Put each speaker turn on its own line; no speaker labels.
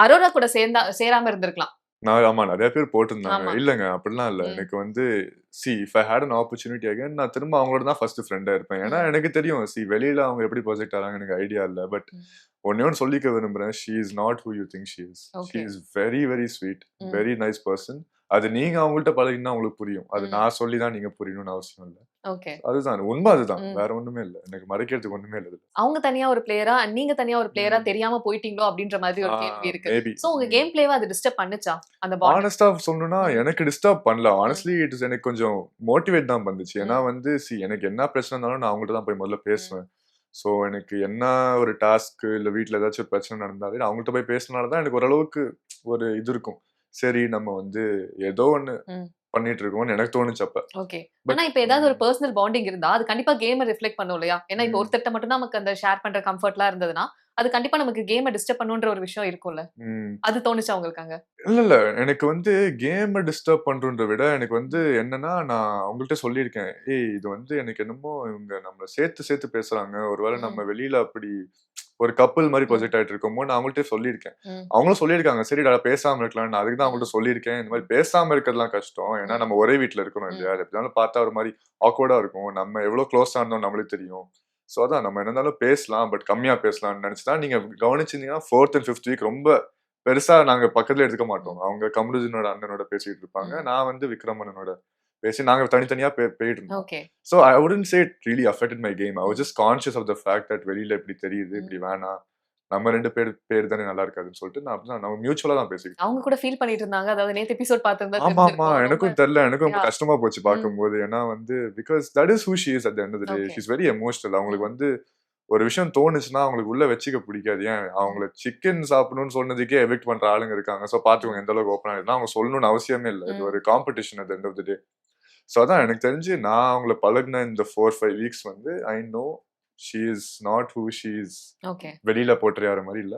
அரோரா கூட சேர்ந்தா சேராம இருந்திருக்கலாம்
நான் ஆமா நிறைய பேர் போட்டிருந்தாங்க. இல்லங்க அப்படிலாம் இல்ல. எனக்கு வந்து see if I had an opportunity again நான் திரும்ப அவங்களோட தான் ஃபர்ஸ்ட் ஃப்ரெண்டா இருப்பேன் ஏன்னா. எனக்கு தெரியும் சி வெளியில அவங்க எப்படி ப்ரொஜெக்ட் ஆறாங்க எனக்கு ஐடியா இல்ல பட். ஒன்னே ஒன்று சொல்லிக்க விரும்புறேன் she is not who you think she is she. Is very very sweet. Very nice person அது நீங்க அவங்கள்ட்ட பழகினா உங்களுக்கு புரியும் அது. நான் சொல்லி தான் நீங்க புரியணும்னு அவசியம் இல்ல அதுதான். உண்மை அதுதான். வேற ஒண்ணுமே இல்ல. எனக்கு மறைக்கிறதுக்கு ஒண்ணுமே இல்ல
அவங்க தனியா ஒரு பிளேயரா நீங்க தனியா ஒரு பிளேயரா. தெரியாம போயிட்டீங்களோ அப்படின்ற மாதிரி ஒரு கேள்வி இருக்கு. சோ உங்க கேம் பிளேவா அது டிஸ்டர்ப் பண்ணுச்சா? அந்த
ஆனஸ்டா சொல்லணும்னா. எனக்கு டிஸ்டர்ப் பண்ணல. ஆனஸ்ட்லி இட் இஸ் எனக்கு கொஞ்சம் மோட்டிவேட் தான் பண்ணுச்சு. ஏன்னா. வந்து சி எனக்கு என்ன பிரச்சனை இருந்தாலும் நான் அவங்கள்ட்ட தான் போய் முதல்ல பேசுவேன். ஸோ எனக்கு என்ன ஒரு டாஸ்க் இல்ல வீட்ல ஏதாச்சும் ஒரு பிரச்சனை நடந்தாலே நான் அவங்கள்ட்ட போய் பேசினால தான் எனக்கு ஓரளவுக்கு ஒரு இது இருக்கும். சரி நம்ம வந்து ஏதோ
ம்.
பண்ணிட்டு இருக்கோம்னு எனக்கு தோணுச்சு அப்ப.
ஓகே. ஆனா இப்ப ஏதாவது ஒரு பர்சனல் பாண்டிங் இருந்தா அது கண்டிப்பா கேமை ரிஃப்ளெக்ட் பண்ணும் இல்லையா? ஏன்னா இப்ப
ம்.
ஒருத்தர்ட்ட மட்டும் நமக்கு அந்த ஷேர் பண்ற கம்ஃபர்ட்லாம் இருந்ததுன்னா அது கண்டிப்பா நமக்கு கேமை டிஸ்டர்ப் பண்ணுன்ற ஒரு விஷயம் இருக்கும்ல. அது தோணுச்சா உங்களுக்கு அங்க?
இல்ல இல்ல எனக்கு வந்து கேமை டிஸ்டர்ப் பண்றத விட எனக்கு வந்து என்னன்னா நான் அவங்கள்ட்ட சொல்லியிருக்கேன் ஏய் இது வந்து எனக்கு என்னமோ இவங்க நம்மள சேர்த்து சேர்த்து பேசுறாங்க. ஒருவேளை. நம்ம வெளியில அப்படி ஒரு கப்பல் மாதிரி. ப்ரொஜெக்ட் ஆயிட்டு இருக்கோமோ நான் அவங்கள்ட்ட சொல்லியிருக்கேன். அவங்களும் சொல்லியிருக்காங்க சரிடா பேசாம இருக்கலாம் நான் அதுக்கு தான் அவங்கள்ட்ட சொல்லியிருக்கேன். இந்த மாதிரி பேசாம இருக்கிறதுலாம் கஷ்டம். ஏன்னா நம்ம ஒரே வீட்ல இருக்கிறோம் இல்லையா? எப்படினாலும் பார்த்தா ஒரு மாதிரி ஆக்வர்டா இருக்கும். நம்ம எவ்வளவு க்ளோஸா இருந்தோம் நம்மளுக்கு தெரியும். ஸோ அதான் நம்ம என்ன இருந்தாலும் பேசலாம் பட் கம்மியா பேசலாம்னு நினைச்சுதான் நீங்க கவனிச்சிருந்தீங்கன்னா ஃபோர்த் அண்ட் ஃபிஃப்த் வீக் ரொம்ப பெருசா நாங்க பக்கத்துல எடுத்துக்க மாட்டோம். அவங்க கமருஜனோட அண்ணனோட பேசிட்டு இருப்பாங்க. நான் வந்து விக்ரமனோட பேசி நாங்க தனித்தனியா போயிட்டு இருந்தோம் so I wouldn't say it really affected my game I was just conscious of the fact that வெளியில இப்படி தெரியுது இப்படி வேணாம். நம்ம ரெண்டு பேர் பேர் தானே நல்லா இருக்காதுன்னு சொல்லிட்டு நான் நம்ம மியூச்சுவலா தான் பேசிக்கிட்டோம்
அவங்க கூட ஃபீல் பண்ணிட்டு இருந்தாங்க. அதாவது நேத்து எபிசோட் பார்த்திருந்தா
ஆமா ஆமா. எனக்கும் தெரியல. எனக்கும் ரொம்ப. கஷ்டமா போச்சு பார்க்கும்போது. ஏன்னா வந்து because that is who she is at end of day. She is very emotional அவங்களுக்கு வந்து ஒரு விஷயம் தோணுச்சுன்னா அவங்களுக்கு உள்ள வச்சுக்க பிடிக்காது. ஏன்? அவங்கள சிக்கன் சாப்பிடணும்னு சொன்னதுக்கே எவிக்ட் பண்ற ஆளுங்க இருக்காங்க. ஸோ பாத்துக்கோங்க எந்த அளவுக்கு ஓப்பன் ஆகிடும் அவங்க சொல்லணும்னு அவசியமே இல்லை. இது. ஒரு competition at end of the day so அதான் எனக்கு தெரிஞ்சு நான் அவங்கள பழகின இந்த ஃபோர் ஃபைவ் வீக்ஸ் வந்து I know she is not who she is
okay
வெளியில போட்டுறியார மாதிரி இல்ல.